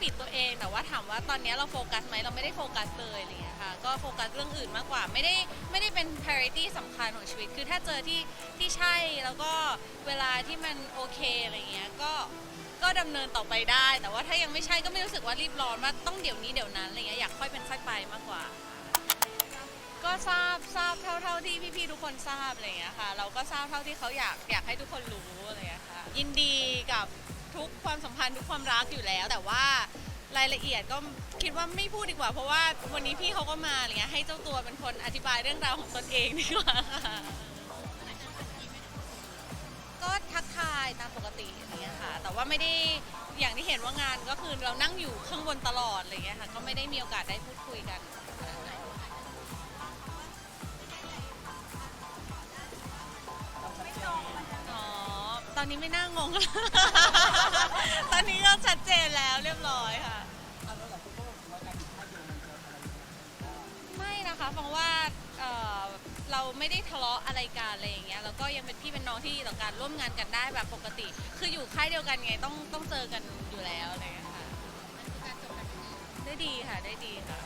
ปิดตัวเอง แต่ว่าถามว่าตอนนี้เราโฟกัสไหมเราไม่ได้โฟกัสเลยอะไรอย่างเงี้ยค่ะ ก็โฟกัสเรื่องอื่นมากกว่า ไม่ได้ไม่ได้เป็น priority สำคัญของชีวิต คือถ้าเจอที่ที่ใช่แล้วก็เวลาที่มันโอเคอะไรอย่างเงี้ย ก็ก็ดำเนินต่อไปได้ แต่ว่าถ้ายังไม่ใช่ก็ไม่รู้สึกว่ารีบร้อนว่าต้องเดี๋ยวนี้เดี๋ยวนั้นอะไรเงี้ย อยากค่อยเป็นค่อยไปมากกว่า ก็ทราบทราบเท่าเท่าที่พี่ๆทุกคนทราบอะไรอย่างเงี้ยค่ะ เราก็ทราบเท่าที่เขาอยากอยากให้ทุกคนรู้อะไรอย่างเงี้ยค่ะ ยินดีกับ ทุกความสัมพันธ์ทุกความรักอยู่แล้ว แต่ว่ารายละเอียดก็คิดว่าไม่พูดดีกว่า เพราะว่าวันนี้พี่เขาก็มาอะไรเงี้ยให้เจ้าตัวเป็นคนอธิบายเรื่องราวของตนเองดีกว่าค่ะก็ทักทายตามปกติอะไรเงี้ยค่ะ แต่ว่าไม่ได้อย่างที่เห็นว่างานก็คือเรานั่งอยู่ข้างบนตลอดอะไรเงี้ยค่ะ ก็ไม่ได้มีโอกาสได้พูดคุยกันอ๋อ ตอนนี้ไม่น่างง ตอนนี้ก็ชัดเจนแล้วเรียบร้อยค่ะ ไม่นะคะฟังว่าเอ่อเราไม่ได้ทะเลาะอะไรกันอะไรอย่างเงี้ยแล้วก็ยังเป็นพี่เป็นน้องที่ดีต่อการร่วมงานกันได้แบบปกติ คืออยู่ค่ายเดียวกันไงต้องต้องเจอกันอยู่แล้วอะไรอย่างเงี้ยค่ะ ได้ดีค่ะได้ดีค่ะ